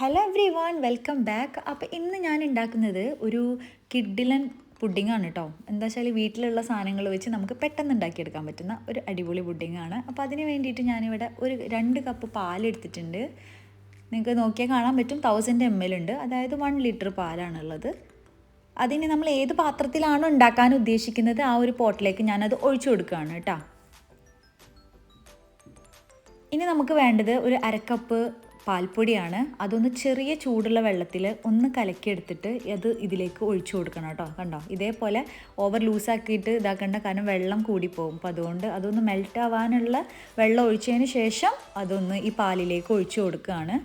Hello everyone welcome back അപ്പോൾ ഇന്ന് ഞാൻ ഉണ്ടാക്കുന്നത് ഒരു കിഡിലൻ പുഡിംഗ് ആണ് കേട്ടോ എന്താ വെച്ചാൽ വീട്ടിലുള്ള സാധനങ്ങൾ വെച്ച് നമുക്ക് പെട്ടെന്ന് ഉണ്ടാക്കിയെടുക്കാൻ പറ്റുന്ന ഒരു അടിപൊളി പുഡിംഗ് ആണ്. അപ്പോൾ അതിന് വേണ്ടിയിട്ട് ഞാനിവിടെ ഒരു രണ്ട് കപ്പ് പാൽ എടുത്തിട്ടുണ്ട്. നിങ്ങൾക്ക് നോക്കിയാൽ കാണാൻ പറ്റും തൗസൻഡ് എം എൽ ഉണ്ട്. അതായത് വൺ ലിറ്റർ പാലാണുള്ളത് അതിന് നമ്മൾ ഏത് പാത്രത്തിലാണോ ഉണ്ടാക്കാൻ ഉദ്ദേശിക്കുന്നത് ആ ഒരു പോട്ടിലേക്ക് ഞാനത് ഒഴിച്ചു കൊടുക്കുകയാണ് കേട്ടോ ഇനി നമുക്ക് വേണ്ടത് ഒരു അരക്കപ്പ് പാൽപ്പൊടിയാണ്. അതൊന്ന് ചെറിയ ചൂടുള്ള വെള്ളത്തിൽ ഒന്ന് കലക്കിയെടുത്തിട്ട് അത് ഇതിലേക്ക് ഒഴിച്ചു കൊടുക്കണം കേട്ടോ. കണ്ടോ? ഇതേപോലെ ഓവർ ലൂസാക്കിയിട്ട് ഇതാക്കേണ്ട കാരണം വെള്ളം കൂടിപ്പോകും അപ്പോൾ അതുകൊണ്ട് അതൊന്ന് മെൽറ്റ് ആവാനുള്ള വെള്ളം ഒഴിച്ചതിന് ശേഷം അതൊന്ന് ഈ പാലിലേക്ക് ഒഴിച്ചു കൊടുക്കുകയാണ്.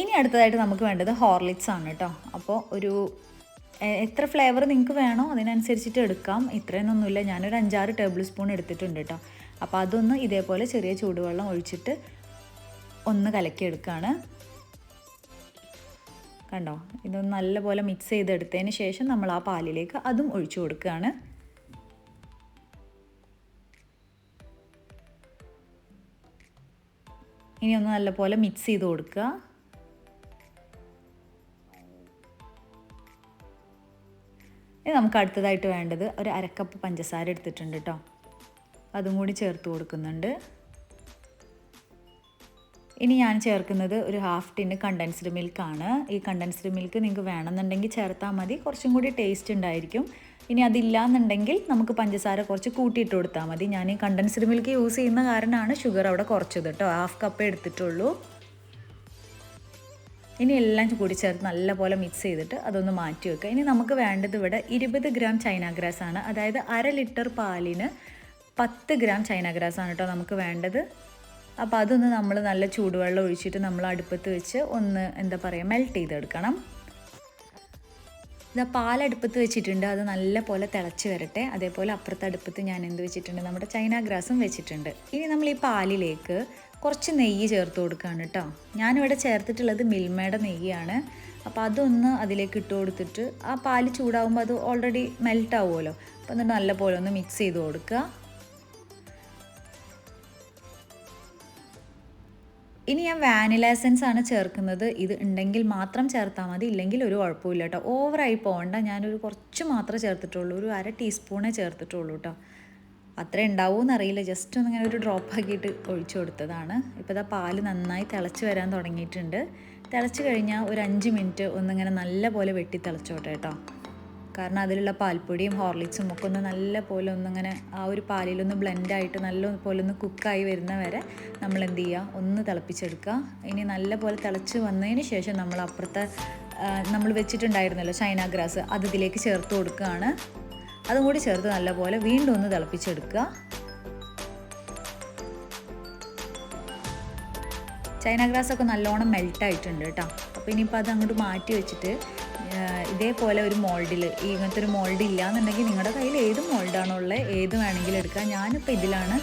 ഇനി അടുത്തതായിട്ട് നമുക്ക് വേണ്ടത് ഹോർലിക്സ് ആണ് കേട്ടോ. അപ്പോൾ ഒരു എത്ര ഫ്ലേവർ നിങ്ങൾക്ക് വേണോ അതിനനുസരിച്ചിട്ട് എടുക്കാം. ഇത്രയൊന്നൊന്നുമില്ല ഞാനൊരു അഞ്ചാറ് ടേബിൾ സ്പൂൺ എടുത്തിട്ടുണ്ട് കേട്ടോ അപ്പോൾ അതൊന്ന് ഇതേപോലെ ചെറിയ ചൂടുവെള്ളം ഒഴിച്ചിട്ട് ഒന്ന് കലക്കിയെടുക്കുകയാണ് കണ്ടോ? ഇതൊന്ന് നല്ലപോലെ മിക്സ് ചെയ്തെടുത്തതിന് ശേഷം നമ്മൾ ആ പാലിലേക്ക് അതും ഒഴിച്ചു കൊടുക്കുകയാണ് ഇനി ഒന്ന് നല്ലപോലെ മിക്സ് ചെയ്ത് കൊടുക്കുക. നമുക്ക് അടുത്തതായിട്ട് വേണ്ടത് ഒരു അരക്കപ്പ് പഞ്ചസാര എടുത്തിട്ടുണ്ട് കേട്ടോ അതും കൂടി ചേർത്ത് കൊടുക്കുന്നുണ്ട്. ഇനി ഞാൻ ചേർക്കുന്നത് ഒരു ഹാഫ് ടിന് കണ്ടൻസ്ഡ് മിൽക്കാണ് ഈ കണ്ടൻസ്ഡ് മിൽക്ക് നിങ്ങൾക്ക് വേണമെന്നുണ്ടെങ്കിൽ ചേർത്താൽ മതി. കുറച്ചും കൂടി ടേസ്റ്റ് ഉണ്ടായിരിക്കും. ഇനി അതില്ല എന്നുണ്ടെങ്കിൽ നമുക്ക് പഞ്ചസാര കുറച്ച് കൂട്ടിയിട്ട് കൊടുത്താൽ മതി. ഞാൻ ഈ കണ്ടൻസ്ഡ് മിൽക്ക് യൂസ് ചെയ്യുന്ന കാരണമാണ് ഷുഗർ അവിടെ കുറച്ചത് കേട്ടോ ഹാഫ് കപ്പ് എടുത്തിട്ടുള്ളൂ. ഇനി എല്ലാം കൂടി ചേർത്ത് നല്ലപോലെ മിക്സ് ചെയ്തിട്ട് അതൊന്ന് മാറ്റി വെക്കുക. ഇനി നമുക്ക് വേണ്ടത് ഇവിടെ ഇരുപത് ഗ്രാം ചൈന ഗ്രാസ് ആണ്. അതായത് അര ലിറ്റർ പാലിന് പത്ത് ഗ്രാം ചൈന ഗ്രാസ് ആണ് കേട്ടോ നമുക്ക് വേണ്ടത്. അപ്പോൾ അതൊന്ന് നമ്മൾ നല്ല ചൂടുവെള്ളം ഒഴിച്ചിട്ട് നമ്മൾ അടുപ്പത്ത് വെച്ച് ഒന്ന് എന്താ പറയുക മെൽറ്റ് ചെയ്തെടുക്കണം. ഇതാ പാലടുപ്പത്ത് വെച്ചിട്ടുണ്ട്. അത് നല്ല പോലെ തിളച്ച് വരട്ടെ. അതേപോലെ അപ്പുറത്തെ അടുപ്പത്ത് ഞാൻ എന്ത് വെച്ചിട്ടുണ്ട്? നമ്മുടെ ചൈന ഗ്രാസും വെച്ചിട്ടുണ്ട്. ഇനി നമ്മൾ ഈ പാലിലേക്ക് കുറച്ച് നെയ്യ് ചേർത്ത് കൊടുക്കുകയാണ് കേട്ടോ. ഞാനിവിടെ ചേർത്തിട്ടുള്ളത് മിൽമയുടെ നെയ്യാണ്. അപ്പോൾ അതൊന്ന് അതിലേക്ക് ഇട്ട് കൊടുത്തിട്ട് ആ പാൽ ചൂടാകുമ്പോൾ അത് ഓൾറെഡി മെൽറ്റ് ആവുമല്ലോ. അപ്പോൾ എന്നിട്ട് നല്ലപോലെ ഒന്ന് മിക്സ് ചെയ്ത് കൊടുക്കുക. ഇനി ഞാൻ വാനില എസൻസ് ആണ് ചേർക്കുന്നത്. ഇത് ഉണ്ടെങ്കിൽ മാത്രം ചേർത്താൽ മതി. ഇല്ലെങ്കിൽ ഒരു കുഴപ്പമില്ല കേട്ടോ. ഓവറായി പോകണ്ട. ഞാനൊരു കുറച്ച് മാത്രമേ ചേർത്തിട്ടുള്ളൂ. ഒരു അര ടീസ്പൂണേ ചേർത്തിട്ടുള്ളൂ കേട്ടോ. അത്ര ഉണ്ടാവുമെന്ന് അറിയില്ല ജസ്റ്റ് ഒന്ന് ഇങ്ങനെ ഒരു ഡ്രോപ്പ് ആക്കിയിട്ട് ഒഴിച്ചു കൊടുത്തതാണ്. ഇപ്പോൾ ഇതാ പാൽ നന്നായി തിളച്ച് വരാൻ തുടങ്ങിയിട്ടുണ്ട്. തിളച്ച് കഴിഞ്ഞാൽ ഒരു അഞ്ച് മിനിറ്റ് ഒന്നിങ്ങനെ നല്ല പോലെ വെട്ടി തിളച്ചോട്ടെ കേട്ടോ കാരണം അതിലുള്ള പാൽപ്പൊടിയും ഹോർലിക്സും ഒക്കെ ഒന്ന് നല്ല പോലെ ഒന്നിങ്ങനെ ആ ഒരു പാലിലൊന്ന് ബ്ലെൻഡായിട്ട് നല്ല പോലെ ഒന്ന് കുക്കായി വരുന്ന വരെ നമ്മൾ എന്ത് ചെയ്യുക ഒന്ന് തിളപ്പിച്ചെടുക്കുക ഇനി നല്ല പോലെ തിളച്ച് വന്നതിന് ശേഷം നമ്മൾ അപ്പുറത്തെ നമ്മൾ വെച്ചിട്ടുണ്ടായിരുന്നല്ലോ ചൈന ഗ്രാസ് അത് ഇതിലേക്ക് ചേർത്ത് കൊടുക്കുകയാണ്. അതും കൂടി ചേർത്ത് നല്ലപോലെ വീണ്ടും ഒന്ന് തിളപ്പിച്ചെടുക്കുക. ചൈന ഗ്രാസ് ഒക്കെ നല്ലോണം മെൽറ്റ് ആയിട്ടുണ്ട് കേട്ടോ. അപ്പോൾ ഇനിയിപ്പോൾ അത് അങ്ങോട്ട് മാറ്റി വെച്ചിട്ട് ഇതേപോലെ ഒരു മോൾഡിൽ ഇങ്ങനത്തെ ഒരു മോൾഡ് ഇല്ലാന്നുണ്ടെങ്കിൽ നിങ്ങളുടെ കയ്യിൽ ഏത് മോൾഡാണോ ഉള്ളത് ഏത് വേണമെങ്കിലും എടുക്കാം. ഞാനിപ്പോൾ ഇതിലാണ്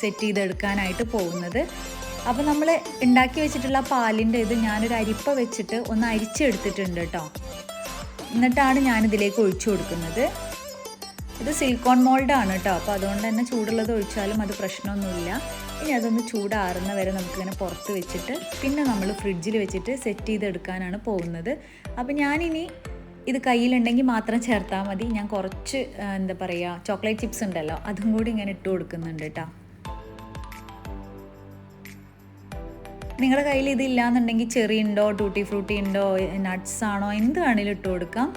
സെറ്റ് ചെയ്തെടുക്കാനായിട്ട് പോകുന്നത്. അപ്പോൾ നമ്മൾ ഉണ്ടാക്കി വെച്ചിട്ടുള്ള പാലിന്റെ ഇത് ഞാനൊരു അരിപ്പ വെച്ചിട്ട് ഒന്ന് അരിച്ചെടുത്തിട്ടുണ്ട് കേട്ടോ. എന്നിട്ടാണ് ഞാനിതിലേക്ക് ഒഴിച്ചു കൊടുക്കുന്നത്. ഇത് സിലിക്കോൺ ആണ് കേട്ടോ. അപ്പോൾ അതുകൊണ്ട് തന്നെ ചൂടുള്ളത് ഒഴിച്ചാലും അത് പ്രശ്നമൊന്നുമില്ല. ഇനി അതൊന്ന് ചൂടാറുന്ന വരെ നമുക്കിങ്ങനെ പുറത്ത് വെച്ചിട്ട് പിന്നെ നമ്മൾ ഫ്രിഡ്ജിൽ വെച്ചിട്ട് സെറ്റ് ചെയ്തെടുക്കാനാണ് പോകുന്നത്. അപ്പോൾ ഞാനിനി ഇത് കയ്യിലുണ്ടെങ്കിൽ മാത്രം ചേർത്താൽ മതി. ഞാൻ കുറച്ച് എന്താ പറയുക ചോക്ലേറ്റ് ചിപ്സ് ഉണ്ടല്ലോ അതും കൂടി ഇങ്ങനെ ഇട്ട് കൊടുക്കുന്നുണ്ട് കേട്ടോ. നിങ്ങളുടെ കയ്യിൽ ഇതില്ലാന്നുണ്ടെങ്കിൽ ചെറി ഉണ്ടോ ടൂട്ടി ഫ്രൂട്ടി ഉണ്ടോ നട്ട്സ് ആണോ എന്ത് വേണേലും ഇട്ട് കൊടുക്കാം.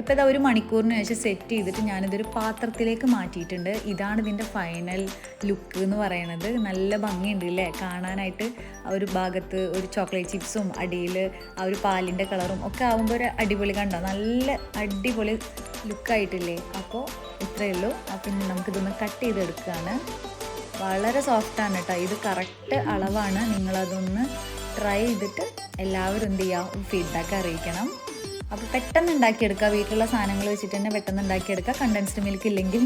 ഇപ്പോൾ ഇതാ ഒരു മണിക്കൂറിന് ശേഷം സെറ്റ് ചെയ്തിട്ട് ഞാനിതൊരു പാത്രത്തിലേക്ക് മാറ്റിയിട്ടുണ്ട്. ഇതാണ് ഇതിന്റെ ഫൈനൽ ലുക്ക് എന്ന് പറയുന്നത്. നല്ല ഭംഗിയുണ്ട് അല്ലേ കാണാനായിട്ട് ഒരു ഭാഗത്ത് ഒരു ചോക്ലേറ്റ് ചിപ്സും അടിയിൽ ആ ഒരു പാലിന്റെ കളറും ഒക്കെ ആകുമ്പോൾ ഒരു അടിപൊളി കണ്ടോ? നല്ല അടിപൊളി ലുക്കായിട്ടില്ലേ അപ്പോൾ ഇത്രയേ ഉള്ളൂ. അപ്പം നമുക്കിതൊന്ന് കട്ട് ചെയ്തെടുക്കുകയാണ്. വളരെ സോഫ്റ്റ് ആണ് കേട്ടോ ഇത് കറക്റ്റ് അളവാണ്. നിങ്ങളതൊന്ന് ട്രൈ ചെയ്തിട്ട് എല്ലാവരും എന്ത് ചെയ്യുക ഫീഡ്ബാക്ക് അറിയിക്കണം. അപ്പോൾ പെട്ടെന്ന് ഉണ്ടാക്കിയെടുക്കുക. വീട്ടിലുള്ള സാധനങ്ങൾ വെച്ചിട്ട് തന്നെ പെട്ടെന്ന് ഉണ്ടാക്കിയെടുക്കുക. കണ്ടൻസ്ഡ് മിൽക്ക് ഇല്ലെങ്കിൽ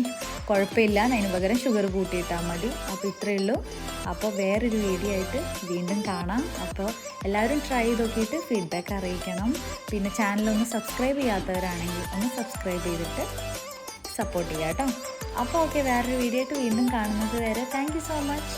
കുഴപ്പമില്ല. അതിന് പകരം ഷുഗർ കൂട്ടിയിട്ടാൽ മതി. അപ്പോൾ ഇത്രയേ ഉള്ളൂ. അപ്പോൾ വേറൊരു വീഡിയോ ആയിട്ട് വീണ്ടും കാണാം. അപ്പോൾ എല്ലാവരും ട്രൈ ചെയ്ത് നോക്കിയിട്ട് ഫീഡ്ബാക്ക് അറിയിക്കണം. പിന്നെ ചാനലൊന്ന് സബ്സ്ക്രൈബ് ചെയ്യാത്തവരാണെങ്കിൽ ഒന്ന് സബ്സ്ക്രൈബ് ചെയ്തിട്ട് സപ്പോർട്ട് ചെയ്യാം കേട്ടോ. അപ്പോൾ ഓക്കെ വേറൊരു വീഡിയോ ആയിട്ട് വീണ്ടും കാണുന്നത് വരെ. Thank so much